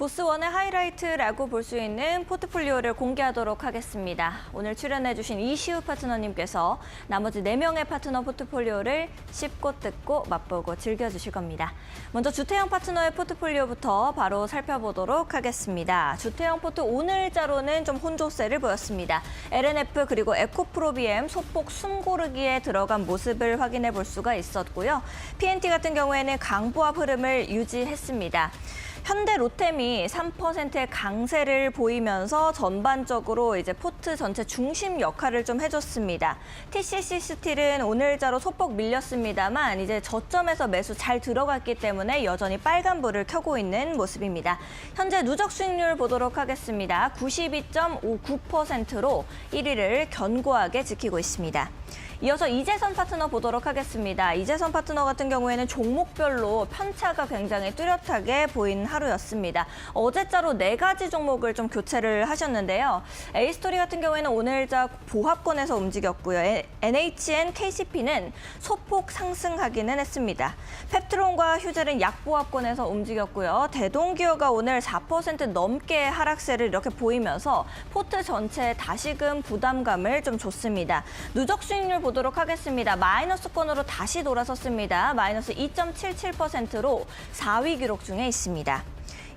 보스원의 하이라이트라고 볼 수 있는 포트폴리오를 공개하도록 하겠습니다. 오늘 출연해주신 이시우 파트너님께서 나머지 네명의 파트너 포트폴리오를 씹고 뜯고 맛보고 즐겨주실 겁니다. 먼저 주태영 파트너의 포트폴리오부터 바로 살펴보도록 하겠습니다. 주태영 포트 오늘자로는 좀 혼조세를 보였습니다. LNF 그리고 에코프로비엠 소폭 숨고르기에 들어간 모습을 확인해 볼 수가 있었고요. PNT 같은 경우에는 강보합 흐름을 유지했습니다. 현대 로템이 3%의 강세를 보이면서 전반적으로 이제 포트 전체 중심 역할을 좀 해줬습니다. TCC 스틸은 오늘자로 소폭 밀렸습니다만 이제 저점에서 매수 잘 들어갔기 때문에 여전히 빨간불을 켜고 있는 모습입니다. 현재 누적 수익률 보도록 하겠습니다. 92.59%로 1위를 견고하게 지키고 있습니다. 이어서 이재선 파트너 보도록 하겠습니다. 이재선 파트너 같은 경우에는 종목별로 편차가 굉장히 뚜렷하게 보인 하루였습니다. 어제자로 네 가지 종목을 좀 교체를 하셨는데요. A스토리 같은 경우에는 오늘자 보합권에서 움직였고요. 에- NHN KCP는 소폭 상승하기는 했습니다. 펩트론과 휴젤은 약보합권에서 움직였고요. 대동기어가 오늘 4% 넘게 하락세를 이렇게 보이면서 포트 전체에 다시금 부담감을 좀 줬습니다. 누적 수익률 보도록 하겠습니다. 마이너스권으로 다시 돌아섰습니다. 마이너스 2.77%로 4위 기록 중에 있습니다.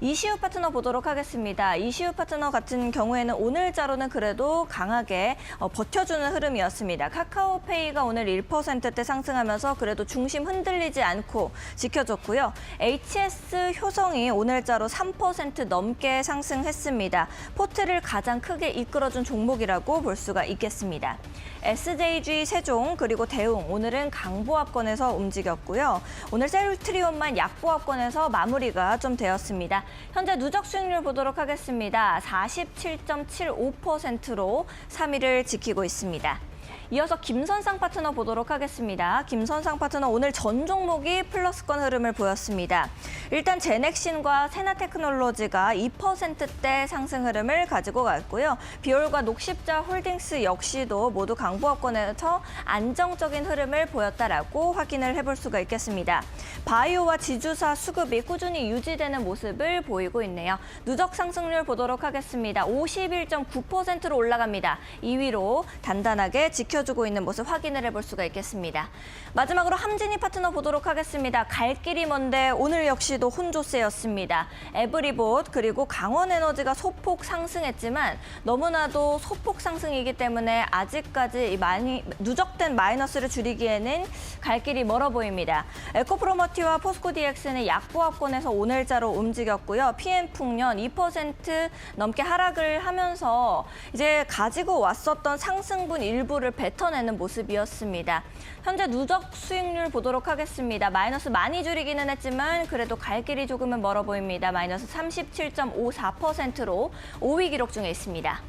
이시우 파트너 보도록 하겠습니다. 이시우 파트너 같은 경우에는 오늘자로는 그래도 강하게 어, 버텨주는 흐름이었습니다. 카카오페이가 오늘 1%대 상승하면서 그래도 중심 흔들리지 않고 지켜줬고요. HS 효성이 오늘자로 3% 넘게 상승했습니다. 포트를 가장 크게 이끌어준 종목이라고 볼 수가 있겠습니다. SJG 세종 그리고 대웅 오늘은 강보합권에서 움직였고요. 오늘 셀트리온만 약보합권에서 마무리가 좀 되었습니다. 현재 누적 수익률 보도록 하겠습니다. 47.75%로 3위를 지키고 있습니다. 이어서 김선상 파트너 보도록 하겠습니다. 김선상 파트너 오늘 전 종목이 플러스권 흐름을 보였습니다. 일단 제넥신과 세나테크놀로지가 2%대 상승 흐름을 가지고 갔고요. 비올과 녹십자 홀딩스 역시도 모두 강보합권에서 안정적인 흐름을 보였다라고 확인을 해볼 수가 있겠습니다. 바이오와 지주사 수급이 꾸준히 유지되는 모습을 보이고 있네요. 누적 상승률 보도록 하겠습니다. 51.9%로 올라갑니다. 2위로 단단하게 지켜 주고 있는 모습 확인을 해볼 수가 있겠습니다. 마지막으로 함진이 파트너 보도록 하겠습니다. 갈 길이 먼데 오늘 역시도 혼조세였습니다. 에브리봇 그리고 강원에너지가 소폭 상승했지만 너무나도 소폭 상승이기 때문에 아직까지 이 많이 누적된 마이너스를 줄이기에는 갈 길이 멀어 보입니다. 에코프로머티와 포스코DX는 약보합권에서 오늘자로 움직였고요. PM풍년 2% 넘게 하락을 하면서 이제 가지고 왔었던 상승분 일부를 뱉어내는 모습이었습니다. 현재 누적 수익률 보도록 하겠습니다. 마이너스 많이 줄이기는 했지만 그래도 갈 길이 조금은 멀어 보입니다. 마이너스 37.54%로 5위 기록 중에 있습니다.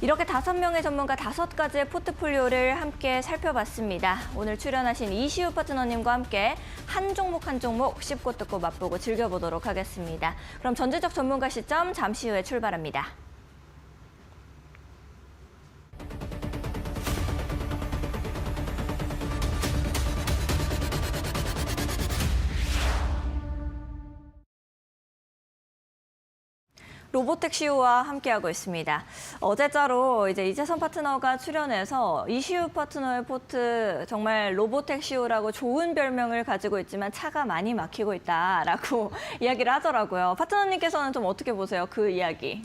이렇게 다섯 명의 전문가 다섯 가지의 포트폴리오를 함께 살펴봤습니다. 오늘 출연하신 이시우 파트너님과 함께 한 종목 한 종목 씹고 뜯고 맛보고 즐겨보도록 하겠습니다. 그럼 전체적 전문가 시점 잠시 후에 출발합니다. 로보텍 시우와 함께하고 있습니다. 어제자로 이제 이재선 파트너가 출연해서 이시우 파트너의 포트 정말 로보텍 시우라고 좋은 별명을 가지고 있지만 차가 많이 막히고 있다라고 이야기를 하더라고요. 파트너님께서는 좀 어떻게 보세요? 그 이야기.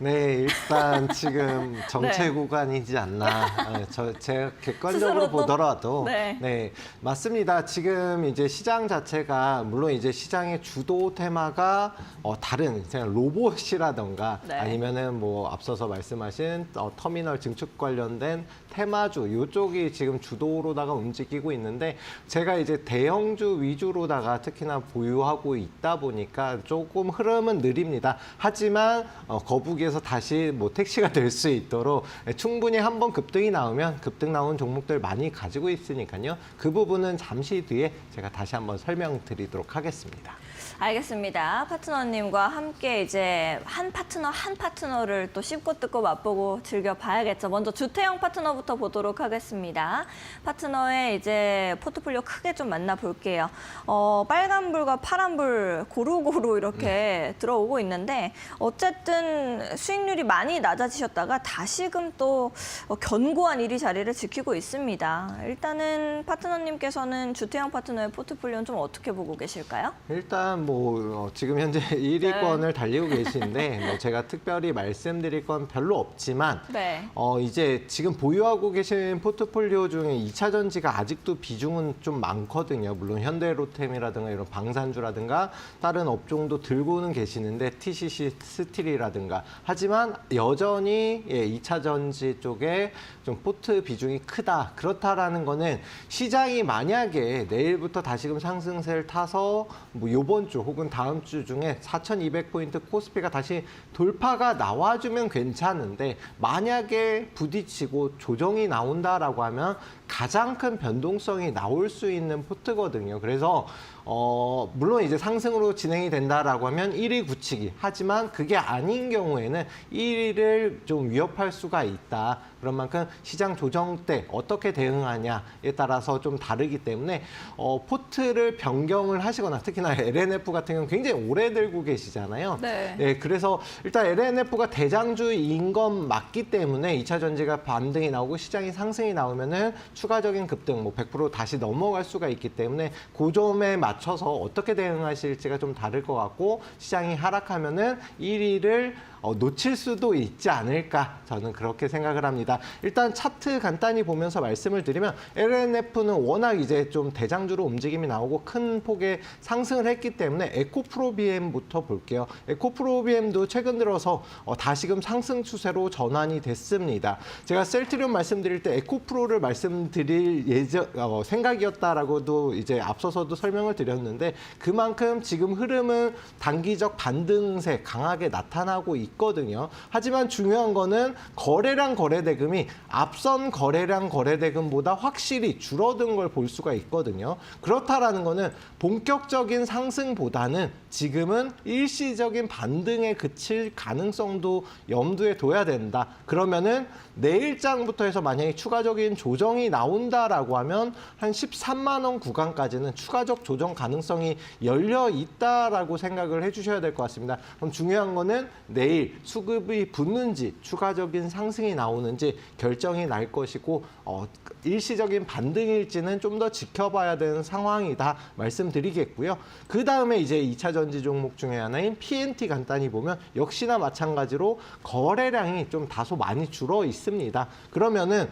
네, 일단 지금 정체 네. 구간이지 않나. 아, 저 제가 객관적으로? 보더라도 네. 네. 맞습니다. 지금 이제 시장 자체가 물론 이제 시장의 주도 테마가 어, 다른 그냥 로봇이라던가 네. 아니면은 뭐 앞서서 말씀하신 어, 터미널 증축 관련된 테마주 이쪽이 지금 주도로다가 움직이고 있는데 제가 이제 대형주 위주로다가 특히나 보유하고 있다 보니까 조금 흐름은 느립니다. 하지만 어, 거북이 에서 다시 뭐 택시가 될 수 있도록 충분히 한번 급등이 나오면 급등 나온 종목들 많이 가지고 있으니까요. 그 부분은 잠시 뒤에 제가 다시 한번 설명드리도록 하겠습니다. 알겠습니다. 파트너님과 함께 이제 한 파트너 한 파트너를 또 씹고 뜯고 맛보고 즐겨 봐야겠죠. 먼저 주태영 파트너부터 보도록 하겠습니다. 파트너의 이제 포트폴리오 크게 좀 만나볼게요. 어, 빨간불과 파란불 고루고루 이렇게 들어오고 있는데 어쨌든 수익률이 많이 낮아지셨다가 다시금 또 어, 견고한 1위 자리를 지키고 있습니다. 일단은 파트너님께서는 주태영 파트너의 포트폴리오는 좀 어떻게 보고 계실까요? 일단 뭐 어, 지금 현재 1위권을 달리고 계신데 뭐 제가 특별히 말씀드릴 건 별로 없지만 네. 어 이제 지금 보유하고 계신 포트폴리오 중에 2차 전지가 아직도 비중은 좀 많거든요. 물론 현대로템이라든가 이런 방산주라든가 다른 업종도 들고는 계시는데 TCC 스틸이라든가 하지만 여전히 예, 2차 전지 쪽에 좀 포트 비중이 크다. 그렇다라는 거는 시장이 만약에 내일부터 다시금 상승세를 타서 뭐 요번 주 혹은 다음 주 중에 4,200포인트 코스피가 다시 돌파가 나와주면 괜찮은데 만약에 부딪히고 조정이 나온다라고 하면 가장 큰 변동성이 나올 수 있는 포트거든요. 그래서 어 물론 이제 상승으로 진행이 된다라고 하면 1위 굳히기. 하지만 그게 아닌 경우에는 1위를 좀 위협할 수가 있다. 그런 만큼 시장 조정 때 어떻게 대응하냐에 따라서 좀 다르기 때문에 어 포트를 변경을 하시거나 특히나 LNF 같은 경우는 굉장히 오래 들고 계시잖아요. 네. 네, 그래서 일단 LNF가 대장주인 건 맞기 때문에 2차 전지가 반등이 나오고 시장이 상승이 나오면은 추가적인 급등 뭐 100% 다시 넘어갈 수가 있기 때문에 그 점에 맞 춰서 어떻게 대응하실지가 좀 다를 것 같고 시장이 하락하면은 1위를 어, 놓칠 수도 있지 않을까 저는 그렇게 생각을 합니다. 일단 차트 간단히 보면서 말씀을 드리면 LNF는 워낙 이제 좀 대장주로 움직임이 나오고 큰 폭의 상승을 했기 때문에 에코프로비엠부터 볼게요. 에코프로비엠도 최근 들어서 어, 다시금 상승 추세로 전환이 됐습니다. 제가 셀트리온 말씀드릴 때 에코프로를 말씀드릴 예정 어, 생각이었다라고도 이제 앞서서도 설명을 드렸는데 그만큼 지금 흐름은 단기적 반등세 강하게 나타나고 있 거든요. 하지만 중요한 거는 거래량 거래대금이 앞선 거래량 거래대금보다 확실히 줄어든 걸 볼 수가 있거든요. 그렇다라는 거는 본격적인 상승보다는 지금은 일시적인 반등에 그칠 가능성도 염두에 둬야 된다. 그러면은 내일장부터 해서 만약에 추가적인 조정이 나온다라고 하면 한 13만 원 구간까지는 추가적 조정 가능성이 열려 있다라고 생각을 해주셔야 될 것 같습니다. 그럼 중요한 거는 내일 수급이 붙는지 추가적인 상승이 나오는지 결정이 날 것이고 어, 일시적인 반등일지는 좀 더 지켜봐야 되는 상황이다 말씀드리겠고요. 그 다음에 이제 2차 전지 종목 중에 하나인 PNT 간단히 보면 역시나 마찬가지로 거래량이 좀 다소 많이 줄어 있습니다. 그러면은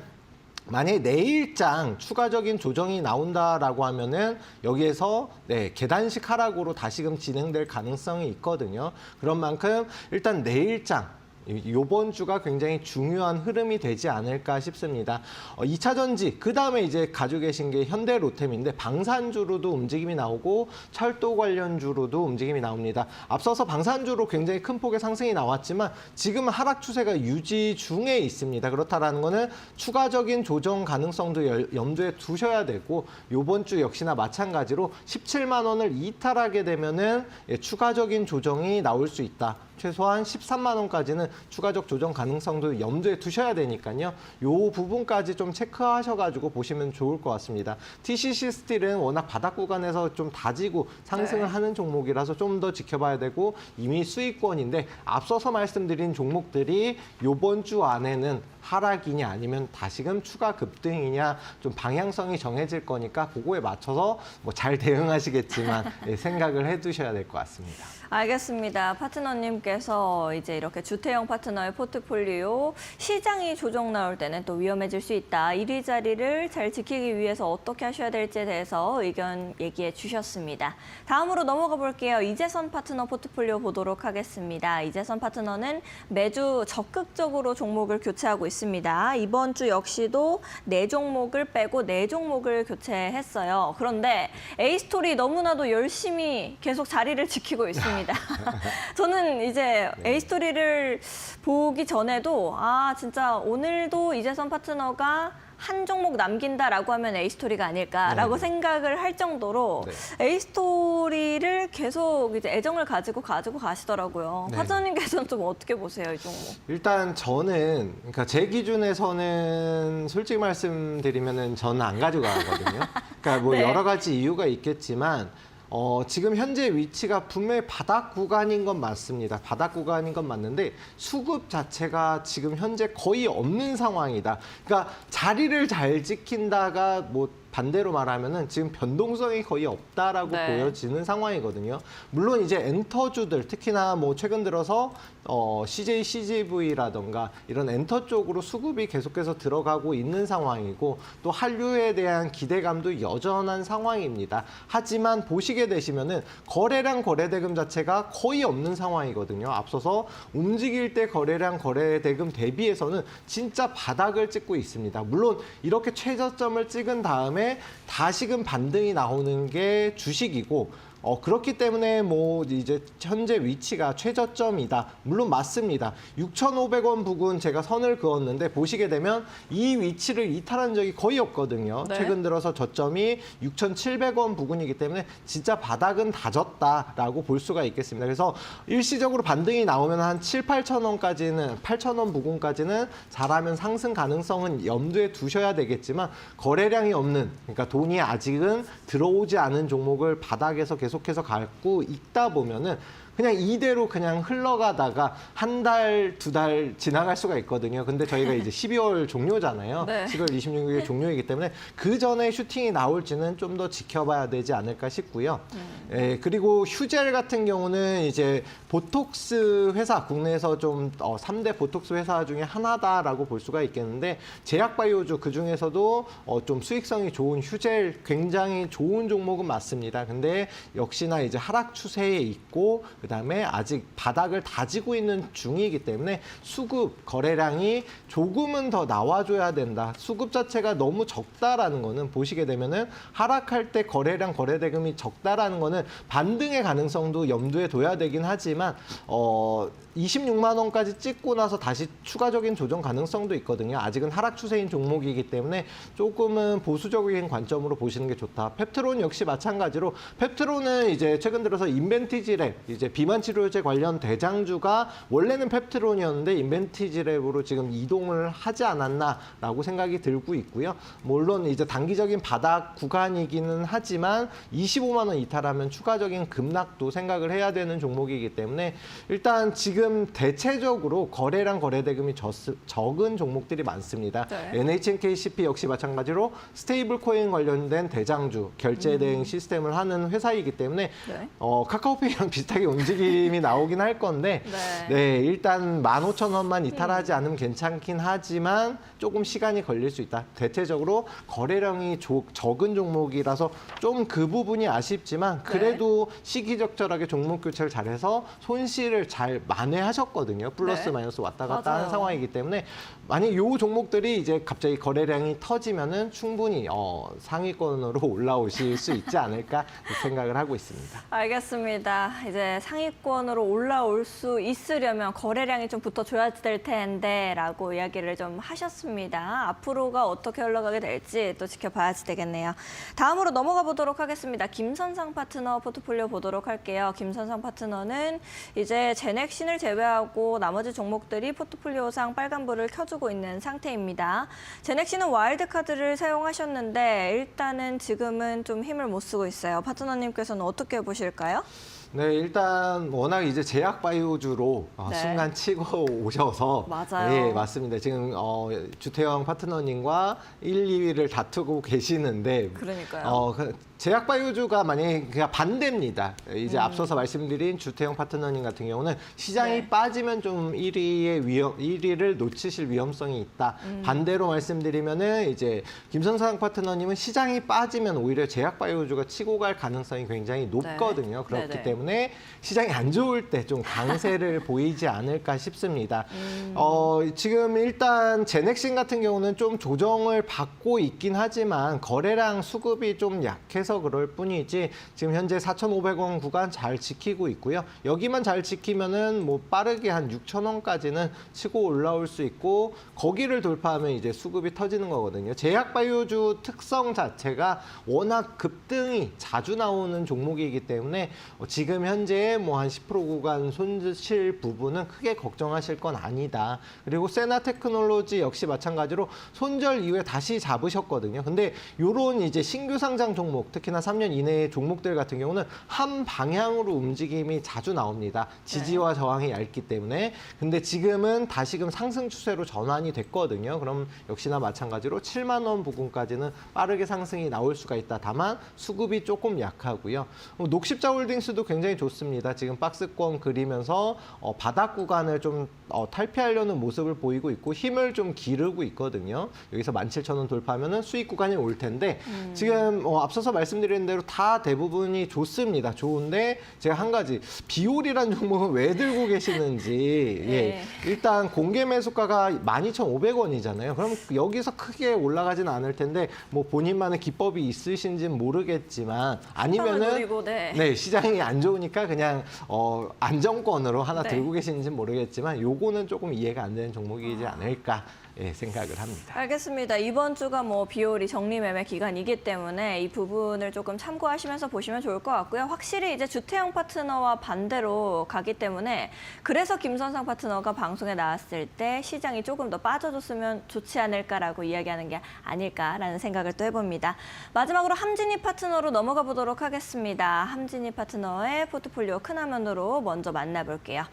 만약에 내일장 추가적인 조정이 나온다라고 하면은 여기에서 네, 계단식 하락으로 다시금 진행될 가능성이 있거든요. 그런 만큼 일단 내일장 이- 요번 주가 굉장히 중요한 흐름이 되지 않을까 싶습니다. 어, 2차 전지, 그 다음에 이제 가지고 계신 게 현대 로템인데 방산주로도 움직임이 나오고 철도 관련주로도 움직임이 나옵니다. 앞서서 방산주로 굉장히 큰 폭의 상승이 나왔지만 지금은 하락 추세가 유지 중에 있습니다. 그렇다라는 거는 추가적인 조정 가능성도 열- 염두에 두셔야 되고 요번 주 역시나 마찬가지로 17만 원을 이탈하게 되면은 예, 추가적인 조정이 나올 수 있다. 최소한 13만 원까지는 추가적 조정 가능성도 염두에 두셔야 되니까요. 요 부분까지 좀 체크하셔가지고 보시면 좋을 것 같습니다. TCC 스틸은 워낙 바닥 구간에서 좀 다지고 상승을 네. 하는 종목이라서 좀 더 지켜봐야 되고 이미 수익권인데 앞서서 말씀드린 종목들이 요번 주 안에는 하락이냐 아니면 다시금 추가 급등이냐 좀 방향성이 정해질 거니까 그거에 맞춰서 뭐 잘 대응하시겠지만 예, 생각을 해두셔야 될 것 같습니다. 알겠습니다. 파트너님께서 이제 이렇게 주태영 파트너의 포트폴리오 시장이 조정 나올 때는 또 위험해질 수 있다. 1위 자리를 잘 지키기 위해서 어떻게 하셔야 될지에 대해서 의견 얘기해 주셨습니다. 다음으로 넘어가 볼게요. 이재선 파트너 포트폴리오 보도록 하겠습니다. 이재선 파트너는 매주 적극적으로 종목을 교체하고 있습니다. 이번 주 역시도 네 종목을 빼고 네 종목을 교체했어요. 그런데 에이스토리 너무나도 열심히 계속 자리를 지키고 있습니다. 저는 이제 에이스토리를 보기 전에도 아 진짜 오늘도 이재선 파트너가 한 종목 남긴다라고 하면 에이스토리가 아닐까라고 네. 생각을 할 정도로 네. 에이스토리를 계속 이제 애정을 가지고 가지고 가시더라고요. 네. 파트너님께서는 좀 어떻게 보세요, 이 종목? 일단 저는 그러니까 제 기준에서는 솔직히 말씀드리면은 저는 안 가져가거든요. 그러니까 뭐 네. 여러 가지 이유가 있겠지만 어, 지금 현재 위치가 분명히 바닥 구간인 건 맞습니다. 바닥 구간인 건 맞는데 수급 자체가 지금 현재 거의 없는 상황이다. 그러니까 자리를 잘 지킨다가 뭐 반대로 말하면은 지금 변동성이 거의 없다라고 네. 보여지는 상황이거든요. 물론 이제 엔터주들 특히나 뭐 최근 들어서 어, CJ, CGV라던가 이런 엔터 쪽으로 수급이 계속해서 들어가고 있는 상황이고 또 한류에 대한 기대감도 여전한 상황입니다. 하지만 보시게 되시면은 거래량 거래 대금 자체가 거의 없는 상황이거든요. 앞서서 움직일 때 거래량 거래 대금 대비해서는 진짜 바닥을 찍고 있습니다. 물론 이렇게 최저점을 찍은 다음에 다시금 반등이 나오는 게 주식이고 어, 그렇기 때문에 뭐 이제 현재 위치가 최저점이다. 물론 맞습니다. 6,500원 부근 제가 선을 그었는데 보시게 되면 이 위치를 이탈한 적이 거의 없거든요. 네. 최근 들어서 저점이 6,700원 부근이기 때문에 진짜 바닥은 다졌다라고 볼 수가 있겠습니다. 그래서 일시적으로 반등이 나오면 한 7, 8천 원까지는 8천 원 부근까지는 잘하면 상승 가능성은 염두에 두셔야 되겠지만 거래량이 없는 그러니까 돈이 아직은 들어오지 않은 종목을 바닥에서 계속 해서 갖고 있다 보면은 그냥 이대로 그냥 흘러가다가 한 달, 두 달 지나갈 수가 있거든요. 근데 저희가 이제 12월 종료잖아요. 네. 12월 26일 종료이기 때문에 그 전에 슈팅이 나올지는 좀 더 지켜봐야 되지 않을까 싶고요. 예, 그리고 휴젤 같은 경우는 이제 보톡스 회사, 국내에서 좀 어, 3대 보톡스 회사 중에 하나다라고 볼 수가 있겠는데 제약바이오주 그 중에서도 어, 좀 수익성이 좋은 휴젤 굉장히 좋은 종목은 맞습니다. 근데 역시나 이제 하락 추세에 있고 그다음에 아직 바닥을 다지고 있는 중이기 때문에 수급 거래량이 조금은 더 나와줘야 된다. 수급 자체가 너무 적다라는 거는 보시게 되면은 하락할 때 거래량 거래 대금이 적다라는 거는 반등의 가능성도 염두에 둬야 되긴 하지만 어 26만 원까지 찍고 나서 다시 추가적인 조정 가능성도 있거든요. 아직은 하락 추세인 종목이기 때문에 조금은 보수적인 관점으로 보시는 게 좋다. 펩트론 역시 마찬가지로 펩트론은 이제 최근 들어서 인벤티지랩 이제 비만 치료제 관련 대장주가 원래는 펩트론이었는데 인벤티지랩으로 지금 이동을 하지 않았나라고 생각이 들고 있고요. 물론 이제 단기적인 바닥 구간이기는 하지만 25만 원 이탈하면 추가적인 급락도 생각을 해야 되는 종목이기 때문에 일단 지금 대체적으로 거래량 거래 대금이 적, 적은 종목들이 많습니다. 네. NHNKCP 역시 마찬가지로 스테이블 코인 관련된 대장주 결제 대행 시스템을 하는 회사이기 때문에 네. 어, 카카오페이랑 비슷하게 움직임이 나오긴 할 건데 네. 네, 일단 15,000원만 이탈하지 않으면 괜찮긴 하지만 조금 시간이 걸릴 수 있다. 대체적으로 거래량이 조- 적은 종목이라서 좀 그 부분이 아쉽지만 그래도 시기적절하게 종목 교체를 잘해서 손실을 잘 만회하셨거든요. 플러스 네. 마이너스 왔다 갔다 맞아요. 하는 상황이기 때문에 만약 요 종목들이 이제 갑자기 거래량이 터지면은 충분히 어, 상위권으로 올라오실 수 있지 않을까 생각을 하고 있습니다. 알겠습니다. 이제 상 위권으로 올라올 수 있으려면 거래량이 좀 붙어줘야 될 텐데 라고 이야기를 좀 하셨습니다. 앞으로가 어떻게 흘러가게 될지 또 지켜봐야지 되겠네요. 다음으로 넘어가 보도록 하겠습니다. 김선상 파트너 포트폴리오 보도록 할게요. 김선상 파트너는 이제 제넥신을 제외하고 나머지 종목들이 포트폴리오상 빨간불을 켜주고 있는 상태입니다. 제넥신은 와일드카드를 사용하셨는데 일단은 지금은 좀 힘을 못 쓰고 있어요. 파트너님께서는 어떻게 보실까요? 네, 일단 워낙 이제 제약 바이오주로 어, 네. 순간 치고 오셔서 맞아요. 네, 맞습니다. 지금 어, 주태영 파트너님과 1, 2위를 다투고 계시는데 그러니까요. 어, 그 제약 바이오주가 만약에 그냥 반대입니다. 음. 이제 앞서서 말씀드린 주태영 파트너님 같은 경우는 시장이 네. 빠지면 좀 1위의 위험 1위를 놓치실 위험성이 있다. 음. 반대로 말씀드리면은 이제 김선상 파트너님은 시장이 빠지면 오히려 제약 바이오주가 치고 갈 가능성이 굉장히 높거든요. 그렇기 네네. 때문에 때문에 시장이 안 좋을 때 좀 강세를 보이지 않을까 싶습니다. 어, 지금 일단 제넥신 같은 경우는 좀 조정을 받고 있긴 하지만 거래량 수급이 좀 약해서 그럴 뿐이지 지금 현재 4,500원 구간 잘 지키고 있고요. 여기만 잘 지키면은 뭐 빠르게 한 6,000원까지는 치고 올라올 수 있고 거기를 돌파하면 이제 수급이 터지는 거거든요. 제약바이오주 특성 자체가 워낙 급등이 자주 나오는 종목이기 때문에 어, 지금 현재 뭐 한 10% 구간 손실 부분은 크게 걱정하실 건 아니다. 그리고 세나 테크놀로지 역시 마찬가지로 손절 이후에 다시 잡으셨거든요. 근데 요런 이제 신규 상장 종목, 특히나 3년 이내의 종목들 같은 경우는 한 방향으로 움직임이 자주 나옵니다. 지지와 저항이 얇기 때문에. 근데 지금은 다시금 상승 추세로 전환이 됐거든요. 그럼 역시나 마찬가지로 7만 원 부근까지는 빠르게 상승이 나올 수가 있다. 다만 수급이 조금 약하고요. 어, 녹십자 홀딩스도 굉장히 좋습니다. 지금 박스권 그리면서 어, 바닥 구간을 좀 어, 탈피하려는 모습을 보이고 있고 힘을 좀 기르고 있거든요. 여기서 17,000원 돌파하면은 수익 구간이 올 텐데 지금 어, 앞서서 말씀드린 대로 다 대부분이 좋습니다. 좋은데 제가 한 가지 비올이라는 종목은 왜 들고 계시는지 예. 네. 일단 공개 매수가가 12,500원이잖아요. 그럼 여기서 크게 올라가진 않을 텐데 뭐 본인만의 기법이 있으신지는 모르겠지만 아니면은 네. 네, 시장이 안 좋으니까 그냥 어, 안정권으로 하나 네. 들고 계시는지는 모르겠지만 요거는 조금 이해가 안 되는 종목이지 않을까 예, 생각을 합니다. 알겠습니다. 이번 주가 뭐 비올이 정리 매매 기간이기 때문에 이 부분을 조금 참고하시면서 보시면 좋을 것 같고요. 확실히 이제 주태영 파트너와 반대로 가기 때문에 그래서 김선상 파트너가 방송에 나왔을 때 시장이 조금 더 빠져줬으면 좋지 않을까라고 이야기하는 게 아닐까라는 생각을 또 해봅니다. 마지막으로 함진희 파트너로 넘어가 보도록 하겠습니다. 함진희 파트너의 포트폴리오 큰 화면으로 먼저 만나볼게요.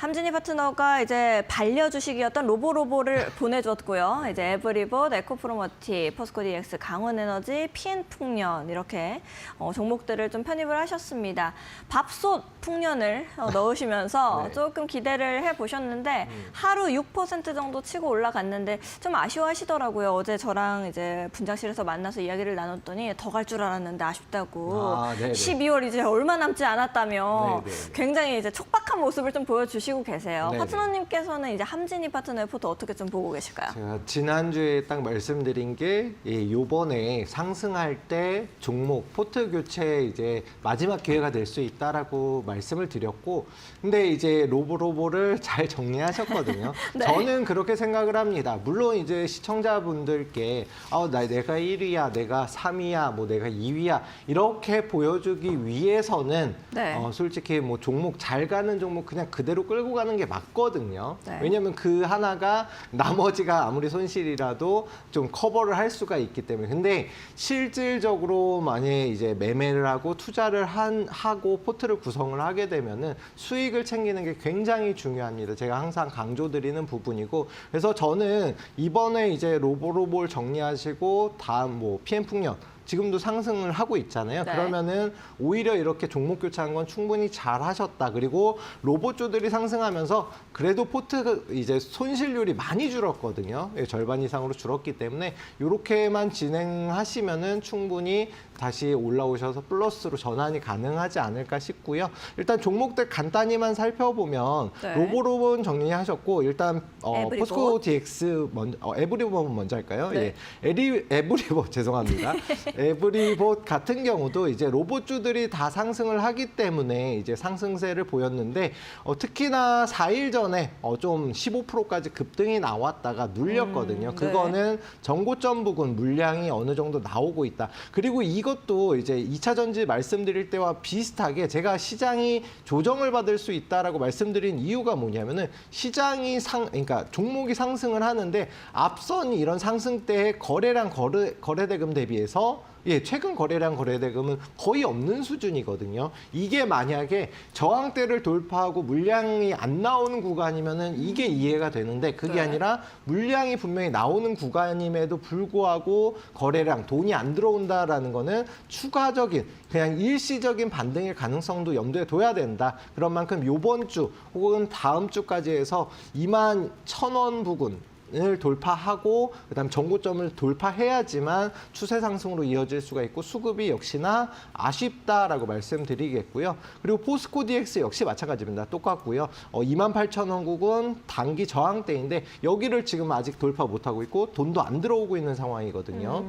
함진희 파트너가 이제 반려 주식이었던 로보로보를 보내줬고요. 이제 에브리봇, 에코프로머티, 포스코DX, 강원에너지, PN풍년 이렇게 어, 종목들을 좀 편입을 하셨습니다. 밥솥 풍년을 어, 넣으시면서 네. 조금 기대를 해보셨는데 하루 6% 정도 치고 올라갔는데 좀 아쉬워하시더라고요. 어제 저랑 이제 분장실에서 만나서 이야기를 나눴더니 더 갈 줄 알았는데 아쉽다고. 아, 네네. 12월 이제 얼마 남지 않았다며 네네. 굉장히 이제 촉박한 모습을 좀 보여주시고 계세요. 네네. 파트너님께서는 이제 함진이 파트너의 포트 어떻게 좀 보고 계실까요? 제가 지난주에 딱 말씀드린 게 예, 요번에 상승할 때 종목 포트 교체 이제 마지막 기회가 될 수 있다라고 말씀을 드렸고 근데 이제 로보로보를 잘 정리하셨거든요. 네. 저는 그렇게 생각을 합니다. 물론 이제 시청자분들께 아, 나 내가 1위야, 내가 3위야, 뭐 내가 2위야 이렇게 보여주기 위해서는 네. 어, 솔직히 뭐 종목 잘 가는 종목 그냥 그대로 끌고 가는 게 맞거든요. 네. 왜냐하면 그 하나가 나머지가 아무리 손실이라도 좀 커버를 할 수가 있기 때문에. 근데 실질적으로 만약에 이제 매매를 하고 투자를 한 하고 포트를 구성을 하게 되면은 수익을 챙기는 게 굉장히 중요합니다. 제가 항상 강조드리는 부분이고 그래서 저는 이번에 이제 로보로볼 정리하시고 다음 뭐 PM 풍년 지금도 상승을 하고 있잖아요. 네. 그러면은 오히려 이렇게 종목 교체한 건 충분히 잘 하셨다. 그리고 로봇주들이 상승하면서 그래도 포트 이제 손실률이 많이 줄었거든요. 예, 절반 이상으로 줄었기 때문에 이렇게만 진행하시면은 충분히 다시 올라오셔서 플러스로 전환이 가능하지 않을까 싶고요. 일단 종목들 간단히만 살펴보면 네. 로보로본 정리하셨고 일단 어. 포스코 DX 먼저 어, 에브리봇 먼저 할까요? 네. 예. 에리 에브리봇 죄송합니다. 에브리봇 같은 경우도 이제 로봇주들이 다 상승을 하기 때문에 이제 상승세를 보였는데 어, 특히나 4일 전에 어, 좀 15%까지 급등이 나왔다가 눌렸거든요. 음, 네. 그거는 전고점 부근 물량이 어느 정도 나오고 있다. 그리고 이것도 이제 2차 전지 말씀드릴 때와 비슷하게 제가 시장이 조정을 받을 수 있다라고 말씀드린 이유가 뭐냐면은 시장이 상 그러니까 종목이 상승을 하는데 앞선 이런 상승 때의 거래량 거래 거래대금 대비해서 예, 최근 거래량 거래대금은 거의 없는 수준이거든요. 이게 만약에 저항대를 돌파하고 물량이 안 나오는 구간이면은 이게 이해가 되는데 그게 네. 아니라 물량이 분명히 나오는 구간임에도 불구하고 거래량 돈이 안 들어온다라는 거는 추가적인 그냥 일시적인 반등일 가능성도 염두에 둬야 된다. 그런 만큼 요번 주 혹은 다음 주까지 해서 2만 1,000원 부근 을 돌파하고 그다음 전고점을 돌파해야지만 추세 상승으로 이어질 수가 있고 수급이 역시나 아쉽다라고 말씀드리겠고요. 그리고 포스코 DX 역시 마찬가지입니다. 똑같고요. 어, 28,000원 구은 단기 저항대인데 여기를 지금 아직 돌파 못하고 있고 돈도 안 들어오고 있는 상황이거든요.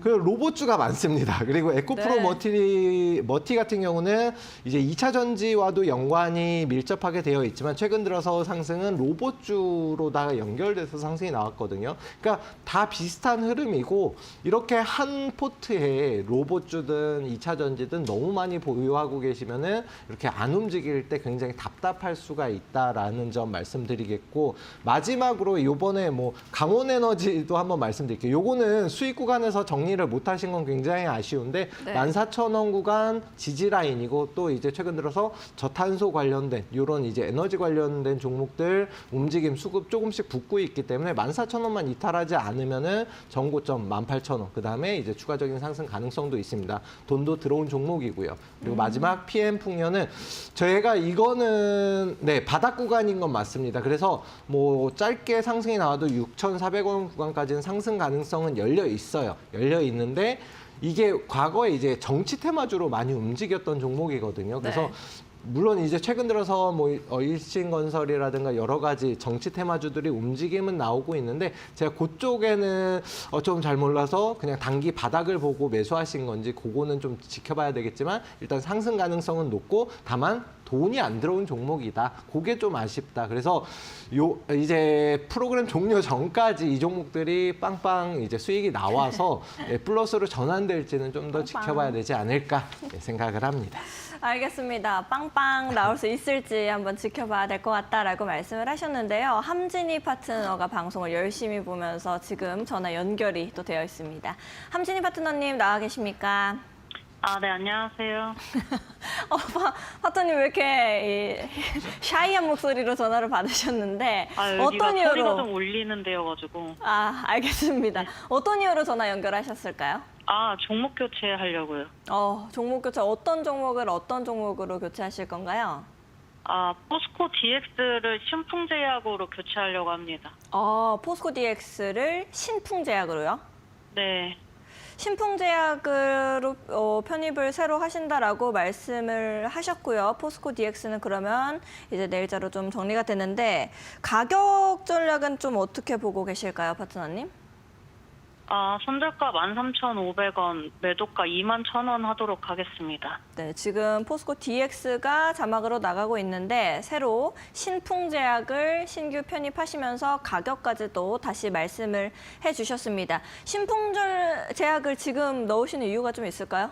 그리고 로봇주가 많습니다. 그리고 에코프로 네. 머티, 머티 같은 경우는 이제 2차 전지와도 연관이 밀접하게 되어 있지만 최근 들어서 상승은 로봇주로다가 연결돼서 상승이 나왔거든요. 그러니까 다 비슷한 흐름이고 이렇게 한 포트에 로봇주든 2차 전지든 너무 많이 보유하고 계시면은 이렇게 안 움직일 때 굉장히 답답할 수가 있다라는 점 말씀드리겠고 마지막으로 요번에 뭐 강원 에너지도 한번 말씀드릴게요. 요거는 수익 구간에서 정 리를 못 하신 건 굉장히 아쉬운데 네. 14,000원 구간 지지 라인이고 또 이제 최근 들어서 저탄소 관련된 이런 이제 에너지 관련된 종목들 움직임 수급 조금씩 붙고 있기 때문에 14,000원만 이탈하지 않으면은 전고점 18,000원 그다음에 이제 추가적인 상승 가능성도 있습니다. 돈도 들어온 종목이고요. 그리고 마지막 PM 풍년은 저희가 이거는 네 바닥 구간인 건 맞습니다. 그래서 뭐 짧게 상승이 나와도 6,400원 구간까지는 상승 가능성은 열려 있어요. 열려 있는데 이게 과거에 이제 정치 테마주로 많이 움직였던 종목이거든요. 그래서 네. 물론 이제 최근 들어서 뭐 어, 일신건설이라든가 여러 가지 정치 테마주들이 움직임은 나오고 있는데 제가 그쪽에는 어, 좀 잘 몰라서 그냥 단기 바닥을 보고 매수하신 건지 그거는 좀 지켜봐야 되겠지만 일단 상승 가능성은 높고 다만 돈이 안 들어온 종목이다. 그게 좀 아쉽다. 그래서 요 이제 프로그램 종료 전까지 이 종목들이 빵빵 이제 수익이 나와서 예, 플러스로 전환될지는 좀 더. 지켜봐야 되지 않을까 예, 생각을 합니다. 알겠습니다. 빵빵 나올 수 있을지 한번 지켜봐야 될 것 같다라고 말씀을 하셨는데요. 함진이 파트너가 방송을 열심히 보면서 지금 전화 연결이 또 되어 있습니다. 함진이 파트너님 나와 계십니까? 아, 네, 안녕하세요. 어, 파, 파트너님 왜 이렇게 이, 샤이한 목소리로 전화를 받으셨는데 아, 여기가 어떤 소리가 이유로? 좀 울리는 데여가지고. 아, 알겠습니다. 어떤 이유로 전화 연결하셨을까요? 아, 종목 교체하려고요. 어, 종목 교체 어떤 종목을 어떤 종목으로 교체하실 건가요? 아, 포스코 DX를 신풍제약으로 교체하려고 합니다. 어, 포스코 DX를 신풍제약으로요? 네. 신풍제약으로 어, 편입을 새로 하신다라고 말씀을 하셨고요. 포스코 DX는 그러면 이제 내일자로 좀 정리가 되는데 가격 전략은 좀 어떻게 보고 계실까요, 파트너님? 아, 손절가 13,500원, 매도가 21,000원 하도록 하겠습니다. 네, 지금 포스코 DX가 자막으로 나가고 있는데 새로 신풍제약을 신규 편입하시면서 가격까지도 다시 말씀을 해주셨습니다. 신풍제약을 지금 넣으시는 이유가 좀 있을까요?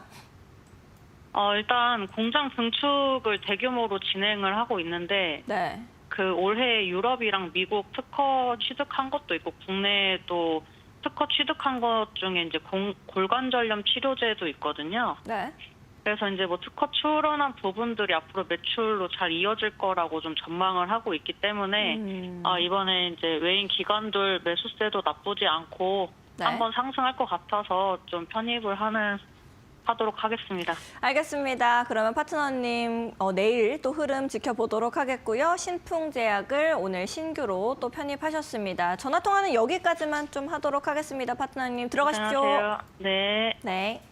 어, 일단 공장 증축을 대규모로 진행을 하고 있는데, 네. 그 올해 유럽이랑 미국 특허 취득한 것도 있고, 국내에도 특허 취득한 것 중에 이제 공- 골관절염 치료제도 있거든요. 네. 그래서 이제 뭐 특허 출원한 부분들이 앞으로 매출로 잘 이어질 거라고 좀 전망을 하고 있기 때문에 음. 아, 이번에 이제 외인 기관들 매수세도 나쁘지 않고 네. 한번 상승할 것 같아서 좀 편입을 하는 하도록 하겠습니다. 알겠습니다. 그러면 파트너님 어, 내일 또 흐름 지켜보도록 하겠고요. 신풍제약을 오늘 신규로 또 편입하셨습니다. 전화 통화는 여기까지만 좀 하도록 하겠습니다. 파트너님 들어가십시오. 안녕하세요. 네. 네.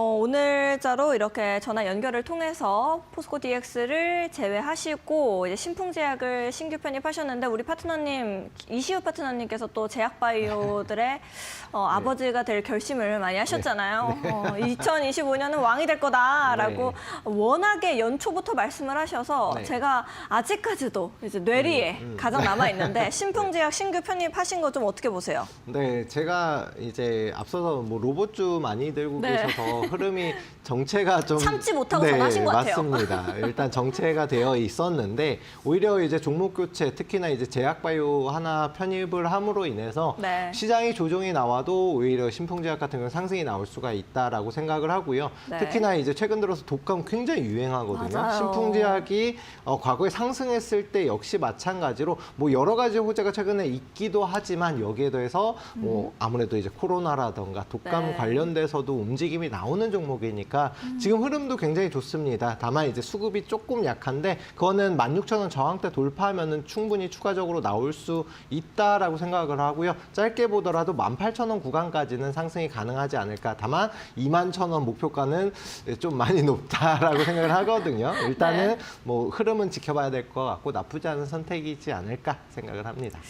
어, 오늘자로 이렇게 전화 연결을 통해서 포스코 DX를 제외하시고 이제 신풍제약을 신규 편입하셨는데 우리 파트너님 이시우 파트너님께서 또 제약바이오들의 어, 네. 아버지가 될 결심을 많이 하셨잖아요. 어, 2025년은 왕이 될 거다라고 워낙에 연초부터 말씀을 하셔서 네. 제가 아직까지도 이제 뇌리에 음, 음. 가장 남아 있는데 신풍제약 신규 편입하신 거 좀 어떻게 보세요? 네, 제가 이제 앞서서 뭐 로봇주 많이 들고 네. 계셔서 흐름이 정체가 좀 참지 못하고 전화하신 것 같아요. 맞습니다. 일단 정체가 되어 있었는데 오히려 이제 종목 교체, 특히나 이제 제약바이오 하나 편입을 함으로 인해서 네. 시장이 조정이 나와도 오히려 신풍제약 같은 경우는 상승이 나올 수가 있다라고 생각을 하고요. 네. 특히나 이제 최근 들어서 독감 굉장히 유행하거든요. 맞아요. 신풍제약이 어, 과거에 상승했을 때 역시 마찬가지로 뭐 여러 가지 호재가 최근에 있기도 하지만 여기에 더해서 뭐 아무래도 이제 코로나라던가 독감 음. 네. 관련돼서도 움직임이 나오는 나오는 종목이니까 지금 흐름도 굉장히 좋습니다. 다만 이제 수급이 조금 약한데 그거는 16,000원 저항대 돌파하면은 충분히 추가적으로 나올 수 있다라고 생각을 하고요. 짧게 보더라도 18,000원 구간까지는 상승이 가능하지 않을까. 다만 21,000원 목표가는 좀 많이 높다라고 생각을 하거든요. 일단은 뭐 흐름은 지켜봐야 될 것 같고 나쁘지 않은 선택이지 않을까 생각을 합니다.